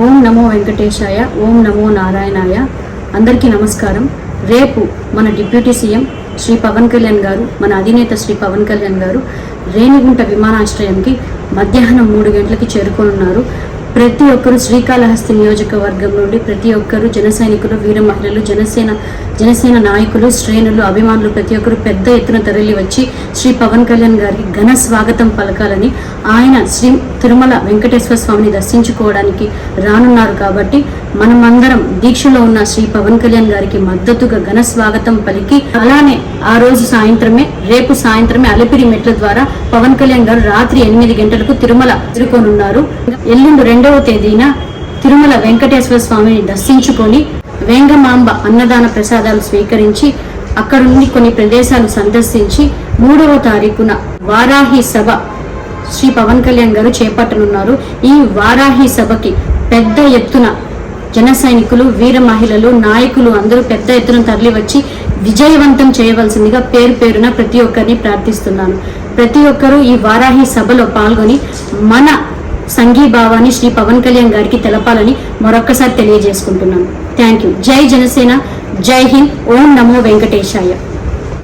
ఓం నమో వెంకటేశాయ ఓం నమో నారాయణాయ. అందరికీ నమస్కారం. రేపు మన డిప్యూటీ సీఎం శ్రీ పవన్ కళ్యాణ్ గారు మన అధినేత శ్రీ పవన్ కళ్యాణ్ గారు రేణిగుంట విమానాశ్రయంకి మధ్యాహ్నం మూడు గంటలకి చేరుకోనున్నారు. ప్రతి ఒక్కరు శ్రీకాళహస్తి నియోజకవర్గం నుండి ప్రతి ఒక్కరు జన సైనికులు వీర మహిళలు జనసేన జనసేన నాయకులు శ్రేణులు అభిమానులు ప్రతి ఒక్కరు పెద్ద ఎత్తున తరలి వచ్చి శ్రీ పవన్ కళ్యాణ్ గారికి ఘన స్వాగతం పలకాలని ఆయన శ్రీ తిరుమల వెంకటేశ్వర స్వామిని దర్శించుకోవడానికి రానున్నారు కాబట్టి మనమందరం దీక్షలో ఉన్న శ్రీ పవన్ కళ్యాణ్ గారికి మద్దతుగా ఘన స్వాగతం పలికి అలానే ఆ రోజు సాయంత్రమే రేపు సాయంత్రమే అలిపిరి మెట్ల ద్వారా పవన్ కళ్యాణ్ గారు రాత్రి ఎనిమిది గంటలకు తిరుమల ఎదుర్కొనున్నారు. ఎల్లుండి రెండవ తేదీన తిరుమల వెంకటేశ్వర స్వామిని దర్శించుకొని వేంగమాంబ అన్నదాన ప్రసాదాలు స్వీకరించి అక్కడ నుండి కొన్ని ప్రదేశాలు సందర్శించి మూడవ తారీఖున వారాహి సభ శ్రీ పవన్ కళ్యాణ్ గారు చేపట్టనున్నారు. ఈ వారాహి సభకి పెద్ద ఎత్తున జన సైనికులు వీర మహిళలు నాయకులు అందరూ పెద్ద ఎత్తున తరలివచ్చి విజయవంతం చేయవలసిందిగా పేరు పేరున ప్రతి ఒక్కరిని ప్రార్థిస్తున్నాను. ప్రతి ఒక్కరూ ఈ వారాహి సభలో పాల్గొని మన సంఘీభావాన్ని శ్రీ పవన్ కళ్యాణ్ గారికి తెలపాలని మరొక్కసారి తెలియజేసుకుంటున్నాను. Thank you. జై జనసేన జై హింద్. ఓం నమో వెంకటేశాయ.